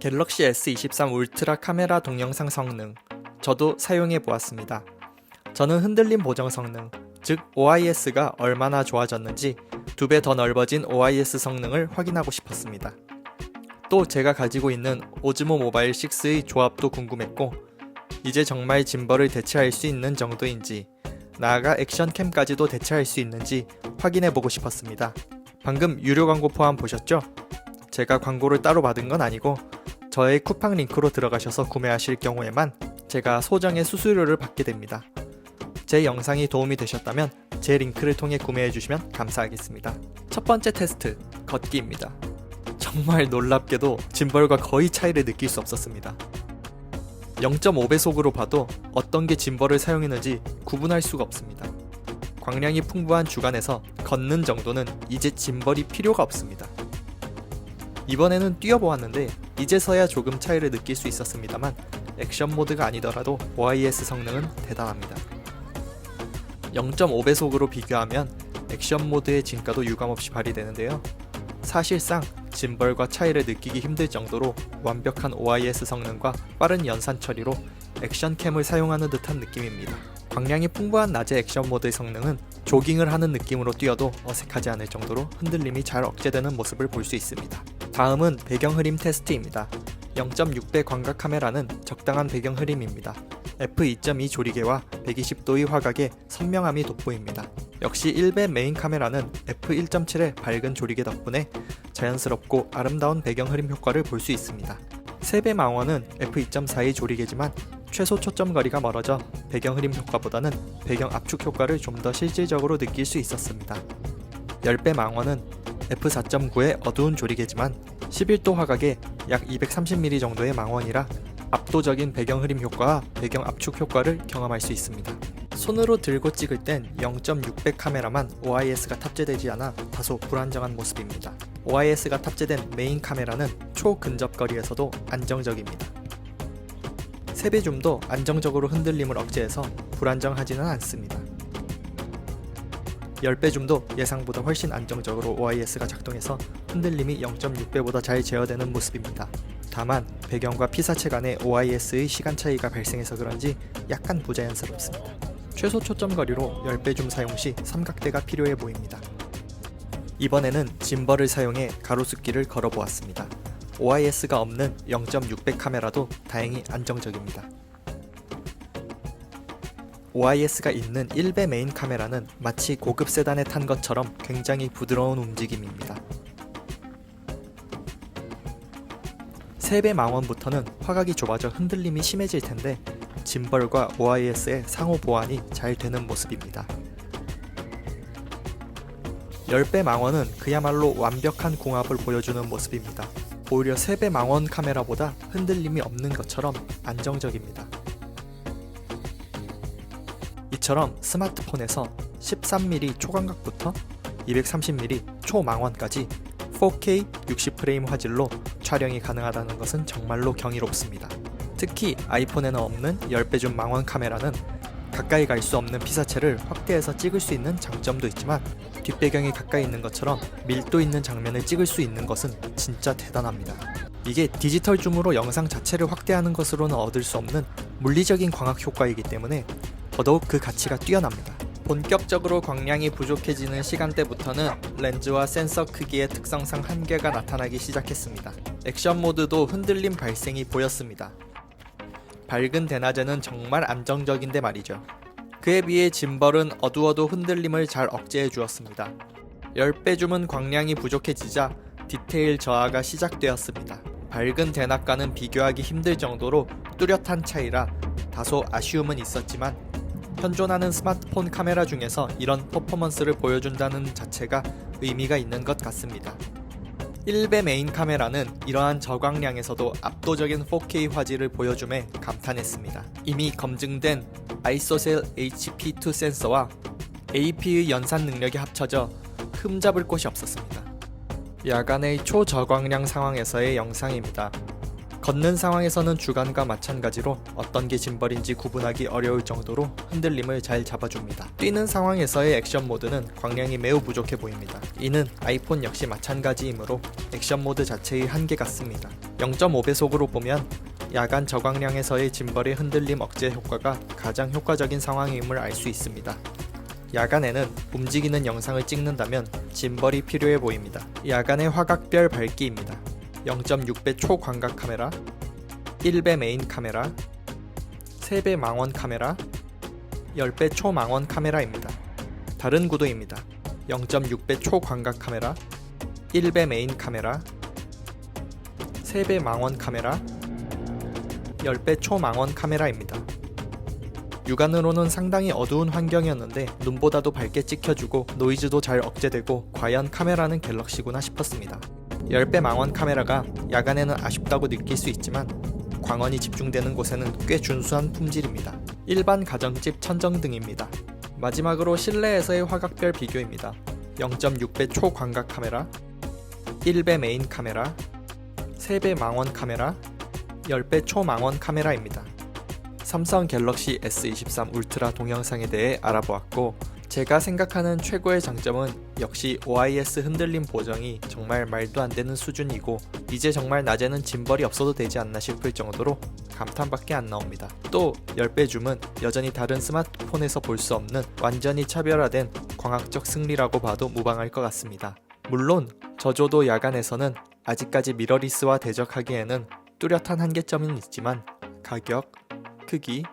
갤럭시 S23 울트라 카메라 동영상 성능 저도 사용해 보았습니다. 저는 흔들림 보정 성능, 즉 OIS가 얼마나 좋아졌는지 두 배 더 넓어진 OIS 성능을 확인하고 싶었습니다. 또 제가 가지고 있는 오즈모 모바일 6의 조합도 궁금했고 이제 정말 짐벌을 대체할 수 있는 정도인지 나아가 액션캠까지도 대체할 수 있는지 확인해 보고 싶었습니다. 방금 유료 광고 포함 보셨죠? 제가 광고를 따로 받은 건 아니고 저의 쿠팡 링크로 들어가셔서 구매하실 경우에만 제가 소정의 수수료를 받게 됩니다. 제 영상이 도움이 되셨다면 제 링크를 통해 구매해 주시면 감사하겠습니다. 첫 번째 테스트, 걷기입니다. 정말 놀랍게도 짐벌과 거의 차이를 느낄 수 없었습니다. 0.5배속으로 봐도 어떤 게 짐벌을 사용했는지 구분할 수가 없습니다. 광량이 풍부한 주간에서 걷는 정도는 이제 짐벌이 필요가 없습니다. 이번에는 뛰어보았는데 이제서야 조금 차이를 느낄 수 있었습니다만 액션 모드가 아니더라도 OIS 성능은 대단합니다. 0.5배속으로 비교하면 액션 모드의 진가도 유감없이 발휘되는데요. 사실상 짐벌과 차이를 느끼기 힘들 정도로 완벽한 OIS 성능과 빠른 연산 처리로 액션캠을 사용하는 듯한 느낌입니다. 광량이 풍부한 낮의 액션 모드의 성능은 조깅을 하는 느낌으로 뛰어도 어색하지 않을 정도로 흔들림이 잘 억제되는 모습을 볼 수 있습니다. 다음은 배경 흐림 테스트입니다. 0.6배 광각 카메라는 적당한 배경 흐림입니다. f2.2 조리개와 120도의 화각에 선명함이 돋보입니다. 역시 1배 메인 카메라는 f1.7의 밝은 조리개 덕분에 자연스럽고 아름다운 배경 흐림 효과를 볼 수 있습니다. 3배 망원은 f2.4의 조리개지만 최소 초점 거리가 멀어져 배경 흐림 효과보다는 배경 압축 효과를 좀 더 실질적으로 느낄 수 있었습니다. 10배 망원은 f4.9의 어두운 조리개지만 11도 화각에 약 230mm 정도의 망원이라 압도적인 배경 흐림 효과와 배경 압축 효과를 경험할 수 있습니다. 손으로 들고 찍을 땐 0.6배 카메라만 OIS가 탑재되지 않아 다소 불안정한 모습입니다. OIS가 탑재된 메인 카메라는 초근접거리에서도 안정적입니다. 3배 줌도 안정적으로 흔들림을 억제해서 불안정하지는 않습니다. 10배 줌도 예상보다 훨씬 안정적으로 OIS가 작동해서 흔들림이 0.6배보다 잘 제어되는 모습입니다. 다만 배경과 피사체 간의 OIS의 시간 차이가 발생해서 그런지 약간 부자연스럽습니다. 최소 초점 거리로 10배 줌 사용 시 삼각대가 필요해 보입니다. 이번에는 짐벌을 사용해 가로수길을 걸어보았습니다. OIS가 없는 0.6배 카메라도 다행히 안정적입니다. OIS가 있는 1배 메인 카메라는 마치 고급 세단에 탄 것처럼 굉장히 부드러운 움직임입니다. 3배 망원부터는 화각이 좁아져 흔들림이 심해질 텐데 짐벌과 OIS의 상호 보완이 잘 되는 모습입니다. 10배 망원은 그야말로 완벽한 궁합을 보여주는 모습입니다. 오히려 3배 망원 카메라보다 흔들림이 없는 것처럼 안정적입니다. 이처럼 스마트폰에서 13mm 초광각부터 230mm 초망원까지 4K 60프레임 화질로 촬영이 가능하다는 것은 정말로 경이롭습니다. 특히 아이폰에는 없는 10배 줌 망원 카메라는 가까이 갈 수 없는 피사체를 확대해서 찍을 수 있는 장점도 있지만 뒷배경이 가까이 있는 것처럼 밀도 있는 장면을 찍을 수 있는 것은 진짜 대단합니다. 이게 디지털 줌으로 영상 자체를 확대하는 것으로는 얻을 수 없는 물리적인 광학 효과이기 때문에 더더욱 그 가치가 뛰어납니다. 본격적으로 광량이 부족해지는 시간대부터는 렌즈와 센서 크기의 특성상 한계가 나타나기 시작했습니다. 액션 모드도 흔들림 발생이 보였습니다. 밝은 대낮에는 정말 안정적인데 말이죠. 그에 비해 짐벌은 어두워도 흔들림을 잘 억제해 주었습니다. 10배 줌은 광량이 부족해지자 디테일 저하가 시작되었습니다. 밝은 대낮과는 비교하기 힘들 정도로 뚜렷한 차이라 다소 아쉬움은 있었지만 현존하는 스마트폰 카메라 중에서 이런 퍼포먼스를 보여준다는 자체가 의미가 있는 것 같습니다. 1배 메인 카메라는 이러한 저광량에서도 압도적인 4K 화질을 보여줌에 감탄했습니다. 이미 검증된 아이소셀 HP2 센서와 AP의 연산 능력이 합쳐져 흠잡을 곳이 없었습니다. 야간의 초저광량 상황에서의 영상입니다. 걷는 상황에서는 주간과 마찬가지로 어떤 게 짐벌인지 구분하기 어려울 정도로 흔들림을 잘 잡아줍니다. 뛰는 상황에서의 액션 모드는 광량이 매우 부족해 보입니다. 이는 아이폰 역시 마찬가지이므로 액션 모드 자체의 한계 같습니다. 0.5배속으로 보면 야간 저광량에서의 짐벌의 흔들림 억제 효과가 가장 효과적인 상황임을 알 수 있습니다. 야간에는 움직이는 영상을 찍는다면 짐벌이 필요해 보입니다. 야간의 화각별 밝기입니다. 0.6배 초광각 카메라, 1배 메인 카메라, 3배 망원 카메라, 10배 초망원 카메라입니다. 다른 구도입니다. 0.6배 초광각 카메라, 1배 메인 카메라, 3배 망원 카메라, 10배 초망원 카메라입니다. 육안으로는 상당히 어두운 환경이었는데 눈보다도 밝게 찍혀주고 노이즈도 잘 억제되고 과연 카메라는 갤럭시구나 싶었습니다. 10배 망원 카메라가 야간에는 아쉽다고 느낄 수 있지만 광원이 집중되는 곳에는 꽤 준수한 품질입니다. 일반 가정집 천정 등입니다. 마지막으로 실내에서의 화각별 비교입니다. 0.6배 초광각 카메라, 1배 메인 카메라, 3배 망원 카메라, 10배 초망원 카메라입니다. 삼성 갤럭시 S23 울트라 동영상에 대해 알아보았고 제가 생각하는 최고의 장점은 역시 OIS 흔들림 보정이 정말 말도 안 되는 수준이고 이제 정말 낮에는 짐벌이 없어도 되지 않나 싶을 정도로 감탄밖에 안 나옵니다. 또 10배 줌은 여전히 다른 스마트폰에서 볼 수 없는 완전히 차별화된 광학적 승리라고 봐도 무방할 것 같습니다. 물론 저조도 야간에서는 아직까지 미러리스와 대적하기에는 뚜렷한 한계점은 있지만 가격, 크기,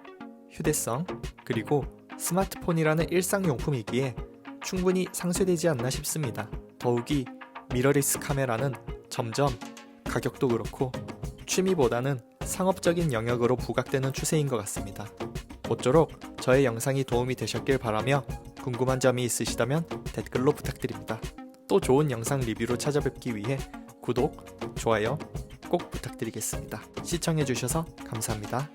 휴대성, 그리고 스마트폰이라는 일상용품이기에 충분히 상쇄되지 않나 싶습니다. 더욱이 미러리스 카메라는 점점 가격도 그렇고 취미보다는 상업적인 영역으로 부각되는 추세인 것 같습니다. 모쪼록 저의 영상이 도움이 되셨길 바라며 궁금한 점이 있으시다면 댓글로 부탁드립니다. 또 좋은 영상 리뷰로 찾아뵙기 위해 구독, 좋아요 꼭 부탁드리겠습니다. 시청해주셔서 감사합니다.